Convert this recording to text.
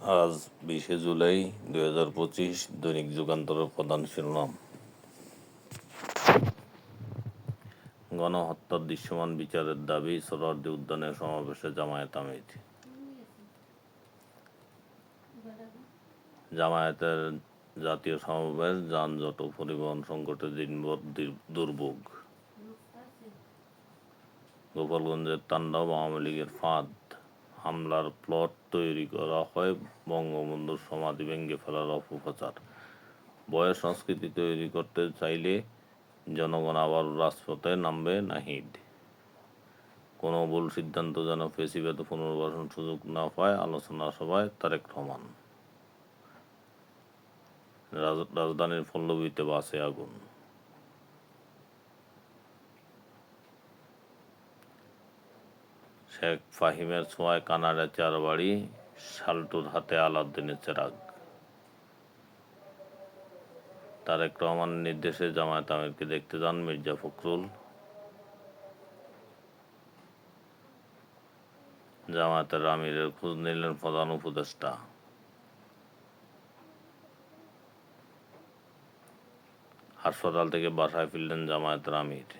আজ বিশে জুলাই দুই হাজার পঁচিশ দৈনিক যুগান্তরের প্রধান শিরোনাম। গণহত্যার দৃশ্যমান বিচারের দাবি সোহরাওয়ার্দী উদ্যানের সমাবেশে জামায়াত আমির। জামায়াতের জাতীয় সমাবেশ, যানজট ও পরিবহন সংকটে দিনভর দুর্ভোগ। গোপালগঞ্জের তাণ্ডব আওয়ামী লীগের ফাঁদ। হামলার প্লট তৈরি করা হয় বঙ্গবন্ধুর সমাধি ভেঙে ফেলার অপপ্রচার। বয়স সংস্কৃতি তৈরি করতে চাইলে জনগণ আবার রাজপথে নামবে নাহিদ। কোনো ভুল সিদ্ধান্ত যেন ফেসিবাদে পুনর্বাসন সুযোগ না পায় আলোচনা সভায় তারেক রহমান। রাজ- রাজধানীর পল্লবীতে বাসে আগুন। শেখ ফাহিমের ছোঁয়ায় কানাডা চার বাড়ি শালটুর হাতে আলাউদ্দিনের চেরাগ। তারেক রহমানের নির্দেশে জামায়াত আমিরকে দেখতে যান মির্জা ফখরুল। জামায়াতের আমিরের খোঁজ নিলেন প্রধান উপদেষ্টা। হাসপাতাল থেকে বাসায় ফিরলেন জামায়াতের আমির।